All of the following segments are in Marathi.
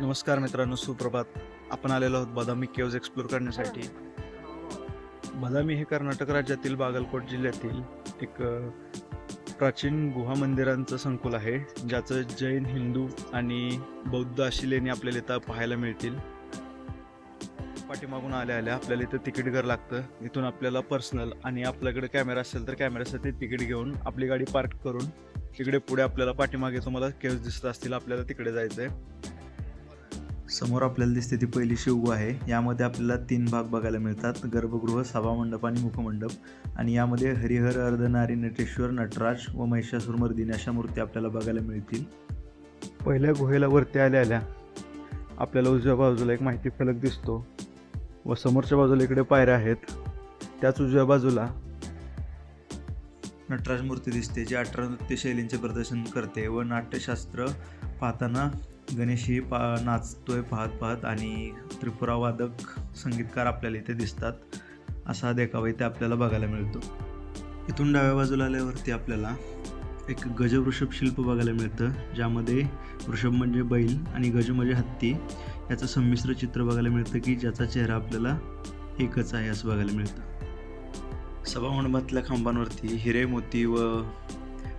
नमस्कार मित्रांनो सुप्रभात. आपण आलेलो आहोत बदामी केव्ज एक्सप्लोर करण्यासाठी. बदामी हे कर्नाटक राज्यातील बागलकोट जिल्ह्यातील एक प्राचीन गुहा मंदिरांचं संकुल आहे ज्याचं जैन हिंदू आणि बौद्ध अशी लेणी आपल्याला इथं पाहायला मिळतील. पाठीमागून आल्या आल्या आपल्याला इथं तिकीट घर लागतं. इथून आपल्याला पर्सनल आणि आपल्याकडे कॅमेरा असेल तर कॅमेऱ्यासाठी तिकीट घेऊन आपली गाडी पार्क करून तिकडे पुढे आपल्याला पाठीमागे तुम्हाला केव्ज दिसत असतील आपल्याला तिकडे जायचं आहे समोर आपल्याला दिसते ती पहिली शिवगुहा आहे. यामध्ये आपल्याला तीन भाग बघायला मिळतात. गर्भगृह सभामंडप आणि मुखमंडप. आणि यामध्ये हरिहर अर्धनारी नटेश्वर नटराज व महिषासुरमर्दिनी अशा मूर्ती आपल्याला बघायला मिळतील. पहिल्या गुहेला वरती आल्या आल्या आपल्याला उजव्या बाजूला एक माहिती फलक दिसतो व समोरच्या बाजूला इकडे पायऱ्या आहेत. त्याच उजव्या बाजूला नटराज मूर्ती दिसते जी अठरा नृत्य शैलींचे प्रदर्शन करते व नाट्यशास्त्र पाहताना गणेशही पा नाचतोय पाहत पाहत आणि त्रिपुरा वादक संगीतकार आपल्याला इथे दिसतात. असा देखावा इथे आपल्याला बघायला मिळतो. इथून डाव्या बाजूला आल्यावरती आपल्याला एक गजवृषभ शिल्प बघायला मिळतं ज्यामध्ये वृषभ म्हणजे बैल आणि गज म्हणजे हत्ती. याचं संमिश्र चित्र बघायला मिळतं की ज्याचा चेहरा आपल्याला एकच आहे असं बघायला मिळतं. सभामंडपातल्या खांबांवरती हिरे मोती व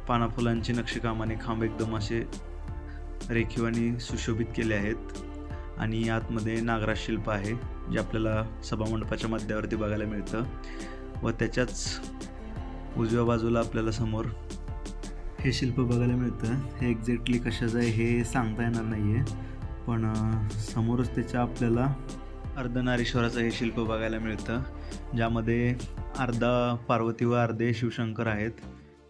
पानाफुलांची नक्षीकामाने खांब एकदम असे रेखीवाने सुशोभित केले आहेत. आणि आतमध्ये नागराज शिल्प आहे जे आपल्याला सभामंडपाच्या मध्यावरती बघायला मिळतं. व त्याच्याच उजव्या बाजूला आपल्याला समोर हे शिल्प बघायला मिळतं. हे एक्झॅक्टली कशाचं आहे हे सांगता येणार नाही आहे पण समोरच त्याच्या आपल्याला अर्धनारीश्वराचं हे शिल्प बघायला मिळतं. ज्यामध्ये अर्धा पार्वती व अर्धे शिवशंकर आहेत.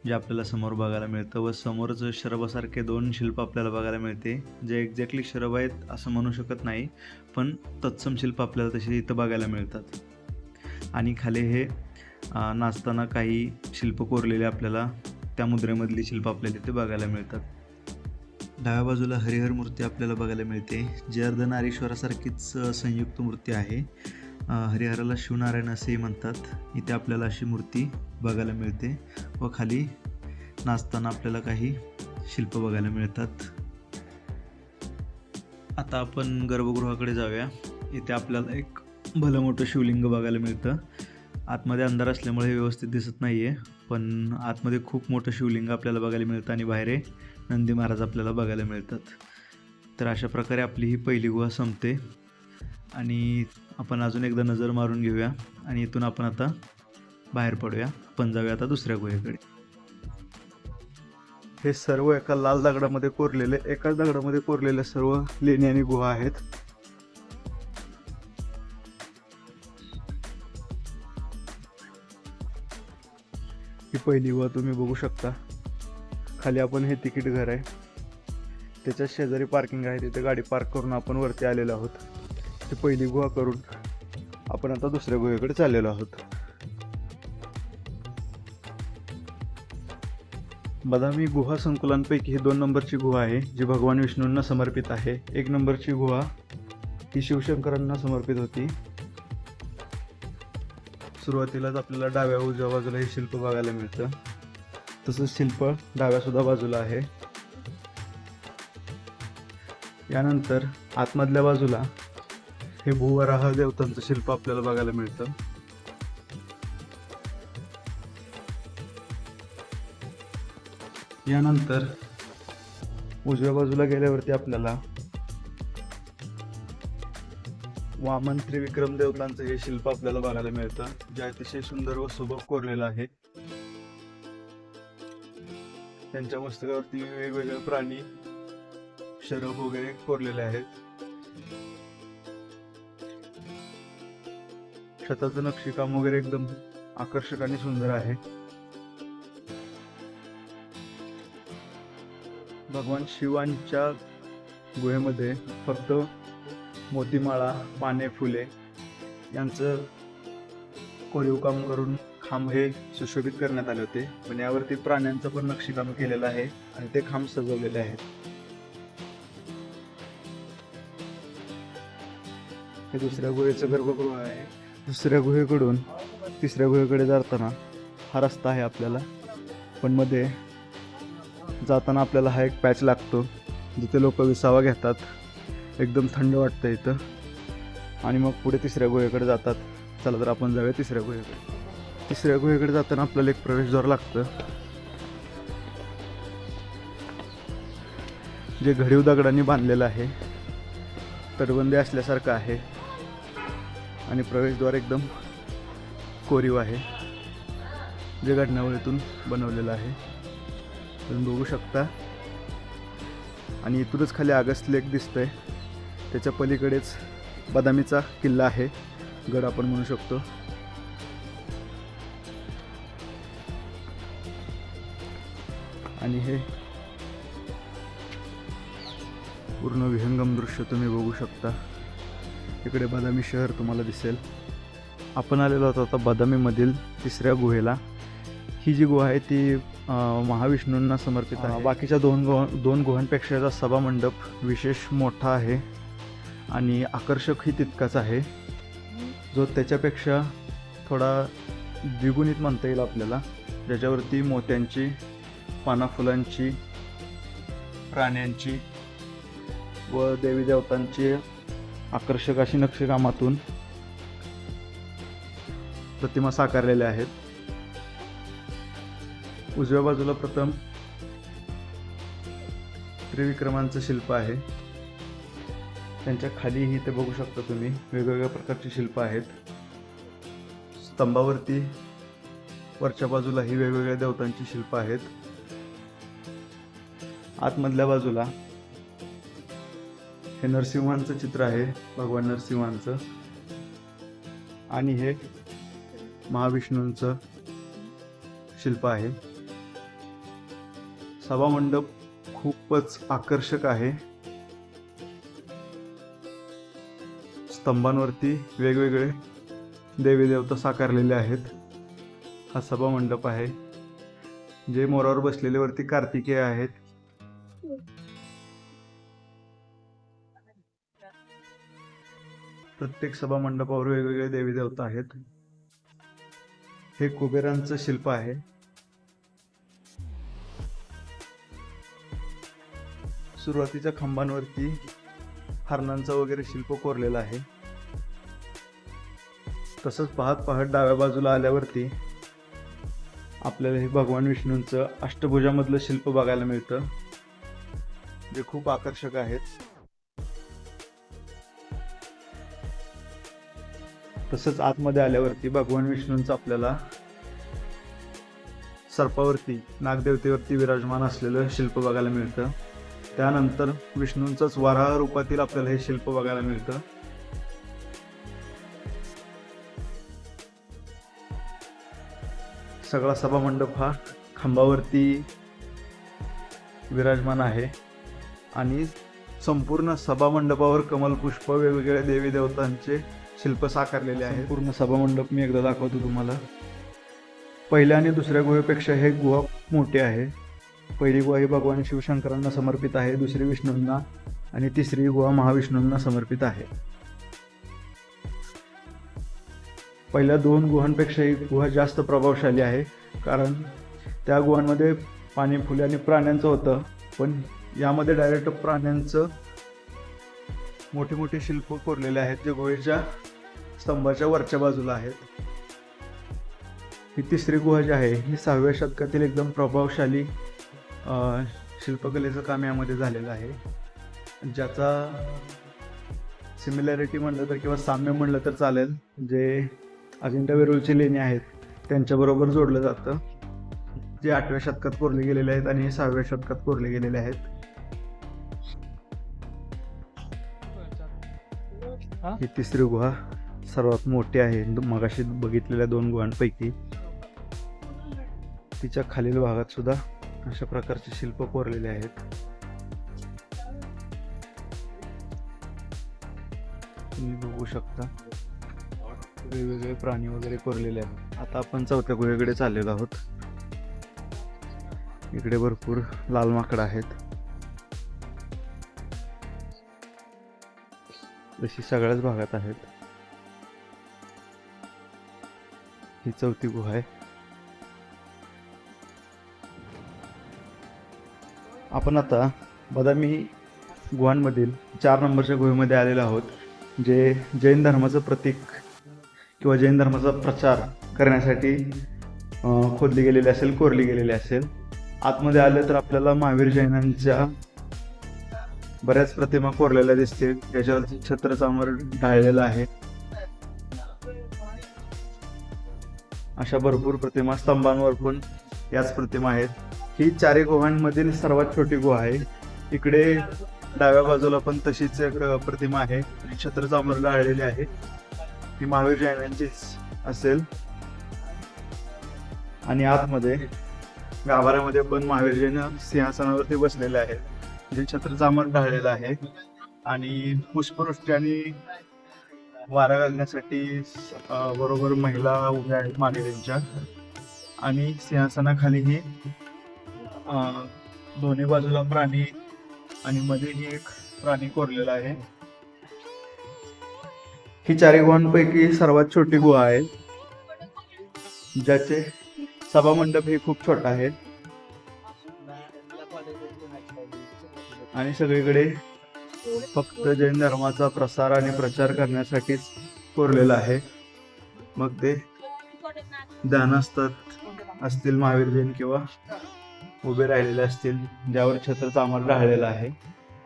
जे आपल्याला समोर बघायला मिळतं व समोरच शरबासारखे दोन शिल्प आपल्याला बघायला मिळते जे एक्झॅक्टली शरब आहेत असं म्हणू शकत नाही पण तत्सम शिल्प आपल्याला तसे इथं बघायला मिळतात. आणि खाली हे नाचताना काही शिल्प कोरलेले आपल्याला त्या मुद्रेमधली शिल्प आपल्याला इथे बघायला मिळतात. डाव्या बाजूला हरिहर मूर्ती आपल्याला बघायला मिळते जी अर्धनारीश्वरासारखीच संयुक्त मूर्ती आहे. हरिहराला शिवनारायण असेही म्हणतात. इथे आपल्याला अशी मूर्ती बघायला मिळते व खाली नाचताना आपल्याला काही शिल्प बघायला मिळतात. आता आपण गर्भगृहाकडे जाऊया. इथे आपल्याला एक भलं मोठं शिवलिंग बघायला मिळतं. आतमध्ये अंधार असल्यामुळे हे व्यवस्थित दिसत नाही आहे पण आतमध्ये खूप मोठं शिवलिंग आपल्याला बघायला मिळतं आणि बाहेर नंदी महाराज आपल्याला बघायला मिळतात. तर अशा प्रकारे आपली ही पहिली गुहा संपते. आणि आपण अजून एकदा नजर मारून घेऊया. आणि इथून आपण आता बाहेर पडूया. आपण जाऊया आता दुसऱ्या गुहेकडे. हे सर्व एका लाल दगडामध्ये कोरलेले एकाच दगडामध्ये कोरलेले सर्व लेणी आणि गुहा आहेत. ही पहिली गुहा तुम्ही बघू शकता. खाली आपण हे तिकीट घर आहे. त्याच्या शेजारी पार्किंग आहे. तिथे गाडी पार्क करून आपण वरती आलेलो आहोत. ती पहिली गुहा करून आपण आता दुसऱ्या गुहेकडे चाललेलो आहोत. बदामी गुहा संकुलांपैकी ही दोन नंबरची गुहा आहे जी भगवान विष्णूंना समर्पित आहे. एक नंबरची गुहा ही शिवशंकरांना समर्पित होती. सुरुवातीलाच आपल्याला डाव्या उजव्या बाजूला हे शिल्प बघायला मिळतं. तसंच शिल्प डाव्या सुद्धा बाजूला आहे. यानंतर आतमधल्या बाजूला हे भूवराह देवतांचं शिल्प आपल्याला बघायला मिळतं. यानंतर उजव्या बाजूला गेल्यावरती आपल्याला वामन त्रिविक्रम देवतांचं हे शिल्प आपल्याला बघायला मिळतं. जे अतिशय सुंदर व सुबक कोरलेलं आहे. त्यांच्या मस्तकावरती वेगवेगळे प्राणी शरब वगैरे कोरलेले आहेत. छताचं नक्षीकाम वगैरे एकदम आकर्षक आणि सुंदर आहे. भगवान शिवांच्या गुहेमध्ये फक्त मोतीमाळा पाने फुले यांचं कोरीव काम करून खांब हे सुशोभित करण्यात आले होते. पण यावरती प्राण्यांचं पण नक्षीकाम केलेलं आहे आणि ते खांब सजवलेले आहेत. हे दुसऱ्या गुहेचं गर्भगृह आहे. दुसऱ्या गुहेकडून तिसऱ्या गुहेकडे जाताना हा रस्ता आहे आपल्याला. पण मध्ये जाताना आपल्याला हा एक पॅच लागतो जिथे लोक विसावा घेतात. एकदम थंड वाटतं इथं. आणि मग पुढे तिसऱ्या गुहेकडे जातात. चला तर आपण जाऊया तिसऱ्या गुहेकडे. तिसऱ्या गुहेकडे जाताना आपल्याला एक प्रवेशद्वार लागतं. जे घडीव दगडांनी बांधलेलं आहे तटबंदी असल्यासारखं आहे. आणि प्रवेशद्वार एकदम कोरीव आहे. जे घटनावळीतून बनवलेलं आहे. तुम्ही बघू शकता. आणि इथूनच खाली आगस्ट लेक दिसतंय. त्याच्या पलीकडेच बदामीचा किल्ला आहे. गड आपण म्हणू शकतो. आणि हे पूर्ण विहंगम दृश्य तुम्ही बघू शकता. इकडे बदामी शहर तुम्हाला दिसेल. आपण आलेलो होतो आता बदामीमधील तिसऱ्या गुहेला. ही जी गुहा आहे ती महाविष्णूंना समर्पित आहे. बाकीच्या दोन गुहा दोन गुहांपेक्षा याचा सभामंडप विशेष मोठा आहे आणि आकर्षकही तितकाच आहे. जो त्याच्यापेक्षा थोडा द्विगुणित म्हणता येईल आपल्याला. ज्याच्यावरती मोत्यांची पाना फुलांची प्राण्यांची व देवी देवतांची आकर्षक अशी नक्षीकामातून प्रतिमा साकारलेल्या आहेत. उजव्या बाजूला प्रथम त्रिविक्रमांचं शिल्प आहे. त्यांच्या खालीही ते बघू शकता तुम्ही वेगवेगळ्या प्रकारची शिल्प आहेत. स्तंभावरती वरच्या बाजूलाही वेगवेगळ्या देवतांची शिल्प आहेत. आतमधल्या बाजूला हे नरसिंहांचं चित्र आहे भगवान नरसिंहांचं. आणि हे महाविष्णूंचं शिल्प आहे. सभामंडप खूपच आकर्षक आहे. स्तंभांवरती वेगवेगळे देवी देवता साकारलेले आहेत. हा सभामंडप आहे. जे मोरावर बसलेले वरती कार्तिकेय आहेत. प्रत्येक सभा मंडपावर वेगवेगळे देवी देवता आहेत. हे कुबेरांचं शिल्प आहे. सुरुवातीच्या खांबांवरती हरणांचं वगैरे शिल्प कोरलेलं आहे. तसंच पाहत पाहत डाव्या बाजूला आल्यावरती आपल्याला हे भगवान विष्णूंचं अष्टभुजामधलं शिल्प बघायला मिळतं. जे खूप आकर्षक आहेत. तसंच आतमध्ये आल्यावरती भगवान विष्णूंचं आपल्याला सर्पावरती नागदेवतेवरती विराजमान असलेलं शिल्प बघायला मिळतं. त्यानंतर विष्णूंचंच वराह रूपातील आपल्याला हे शिल्प बघायला मिळतं. सगळा सभामंडप हा खांबावरती विराजमान आहे. आणि संपूर्ण सभामंडपावर कमलपुष्प वेगवेगळ्या देवी देवतांचे शिल्प साकारलेले आहे पूर्ण सभामंडप मी एकदा दाखवतो तुम्हाला. पहिल्या आणि दुसऱ्या गुहेपेक्षा हे गुहा मोठे आहे. पहिली गुहा ही भगवान शिवशंकरांना समर्पित आहे दुसरी विष्णूंना आणि तिसरी गुहा महाविष्णूंना समर्पित आहे. पहिल्या दोन गुहांपेक्षा ही गुहा जास्त प्रभावशाली आहे कारण त्या गुहांमध्ये पाणी फुले आणि प्राण्यांचं होतं पण यामध्ये डायरेक्ट प्राण्यांचं मोठे मोठे शिल्प कोरलेले आहेत जे गुहेच्या स्तंभाच्या वरच्या बाजूला आहेत. ही तिसरी गुहा जी आहे ही सहाव्या शतकातील एकदम प्रभावशाली अ, शिल्पकलेचं काम यामध्ये झालेलं आहे. ज्याचा सिमिलॅरिटी म्हणलं तर किंवा साम्य म्हणलं तर चालेल. जे अजिंठा वेरूळची लेणी आहेत त्यांच्याबरोबर जोडलं जातं. जे आठव्या शतकात कोरले गेलेले आहेत आणि हे सहाव्या शतकात कोरले गेलेले आहेत. ही तिसरी गुहा. सर्वात मोठी आहे. मगाशी बघितलेल्या दोन गुहांपैकी तिच्या खालील भागात सुद्धा अशा प्रकारचे शिल्प कोरलेले आहेत. तुम्ही बघू शकता. वेगवेगळे प्राणी वगैरे कोरलेले आहेत. आता आपण चौथ्या गुहेकडे चाललेलो आहोत. इकडे भरपूर लाल माकडं आहेत. जशी सगळ्याच भागात आहेत. ही चौथी गुहा आहे. आपण आता बदामी गुहांमधील चार नंबरच्या गुहेमध्ये आलेलो आहोत जे जैन धर्माचं प्रतीक किंवा जैन धर्माचा प्रचार करण्यासाठी खोदली गेलेली असेल कोरली गेलेली असेल. आतमध्ये आले तर आपल्याला महावीर जैनांच्या बऱ्याच प्रतिमा कोरलेल्या दिसतील. त्याच्यावरती छत्रचामर ढाळलेलं आहे. अशा भरपूर प्रतिमा स्तंभांवर पण याच प्रतिमा आहेत. ही चारी गुहांमधील सर्वात छोटी गुहा आहे. इकडे डाव्या बाजूला पण तशीच एक प्रतिमा आहे. आणि छत्रचामर आलेली आहे. ही महावीर जैनांचीच असेल. आणि आतमध्ये गाभाऱ्यामध्ये पण महावीर जैन सिंहासनावरती बसलेले आहेत. जे छत्रचामर ढाळलेलं आहे. आणि पुष्पवृष्टी आणि वारा घालण्यासाठी बरोबर महिला उभ्या आहेत महावीरांच्या आणि सिंहासनाखालीही दोन्ही बाजूला प्राणी आणि मध्येही एक प्राणी कोरलेला आहे. ही चारी गुहांपैकी सर्वात छोटी गुहा आहे ज्याचे सभामंडप हे खूप छोटा आहे. आणि सगळीकडे फक्त जैन धर्माचा प्रसार आणि प्रचार करण्यासाठीच कोरलेला आहे. मग ते ध्यानास्तात असतील महावीर जैन किंवा उभे राहिलेले असतील ज्यावर छत्र चामर राहिलेला आहे.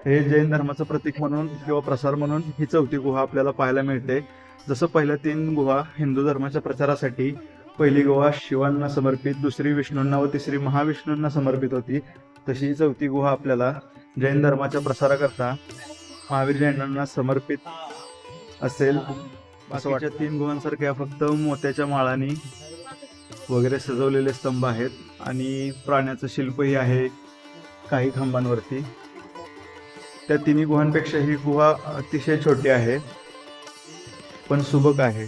हे जैन धर्माचं प्रतीक म्हणून किंवा प्रसार म्हणून ही चौथी गुहा आपल्याला पाहायला मिळते. जसं पहिल्या तीन गुहा हिंदू धर्माच्या प्रचारासाठी पहिली गुहा शिवांना समर्पित दुसरी विष्णूंना व तिसरी महाविष्णूंना समर्पित होती तशी ही चौथी गुहा आपल्याला जैन धर्माच्या प्रसाराकरता महावीर जैनांना समर्पित असेल असं वाटतं. तीन गुहांसारख्या फक्त मोत्याच्या माळाने वगैरे सजवलेले स्तंभ आहेत आणि प्राण्याचं शिल्पही आहे काही खांबांवरती. त्या तिन्ही गुहांपेक्षा ही गुहा अतिशय छोटी आहे पण सुबक आहे.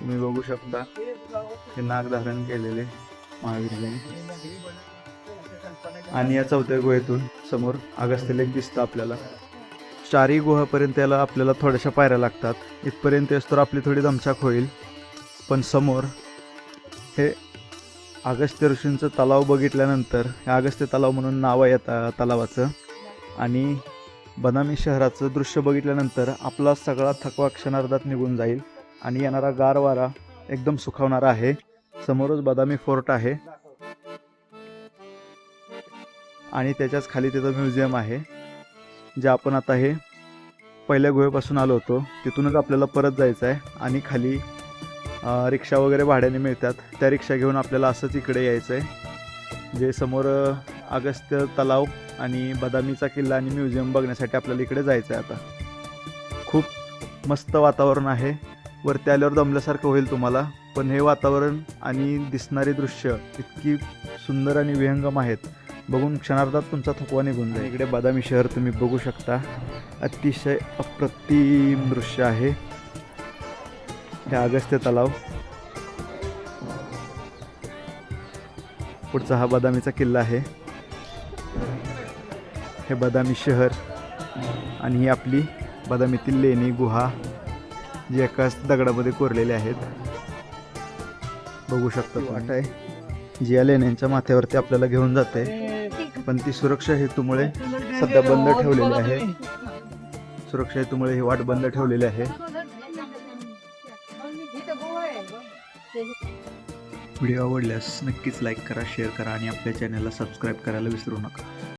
तुम्ही बघू शकता हे नाग धारण केलेले महावीर जैन. आणि या चौथ्या गुहेतून समोर अगस्त्य लेक दिसतं आपल्याला. चारही गुहापर्यंत याला आपल्याला थोड्याशा पायऱ्या लागतात. इथपर्यंत येस तर आपली थोडी दमछाक होईल. पण समोर हे अगस्त्य ऋषींचं तलाव बघितल्यानंतर हे अगस्त्य तलाव म्हणून नाव आहे या तलावाचं. आणि बदामी शहराचं दृश्य बघितल्यानंतर आपला सगळा थकवा क्षणार्धात निघून जाईल. आणि येणारा गार वारा एकदम सुखावणारा आहे. समोरच बदामी फोर्ट आहे. आणि त्याच्याच खाली तिथं म्युझियम आहे जे आपण आता हे पहिल्या गुहेपासून आलो होतो. तिथूनच आपल्याला परत जायचं आहे आणि खाली रिक्षा वगैरे भाड्याने मिळतात. त्या रिक्षा घेऊन आपल्याला असंच इकडे यायचं आहे जे समोर अगस्त्य तलाव आणि बदामीचा किल्ला आणि म्युझियम बघण्यासाठी आपल्याला इकडे जायचं आहे आता. खूप मस्त वातावरण आहे. वरती आल्यावर दमल्यासारखं होईल तुम्हाला पण हे वातावरण आणि दिसणारे दृश्य इतकी सुंदर आणि विहंगम आहेत. बघून क्षणार्धात तुमचा थकवा निघून जाईल. इकडे बदामी शहर तुम्ही बघू शकता. अतिशय अप्रतिम दृश्य आहे. हे अगस्त्य तलाव. पुढचा हा बदामीचा किल्ला आहे. हे बदामी शहर आणि ही आपली बदामीतील लेणी गुहा जी एकाच दगडामध्ये कोरलेले आहेत. बघू शकता वाट आहे. जी या लेण्यांच्या माथ्यावरती आपल्याला घेऊन जाते. पण ती सुरक्षा हेतूमुळे सध्या बंद ठेवलेली आहे. सुरक्षा हेतूमुळे ही वाट बंद ठेवलेली आहे. व्हिडिओ आवडल्यास नक्कीच लाईक करा शेअर करा आणि आपल्या चॅनलला सबस्क्राईब करायला विसरू नका.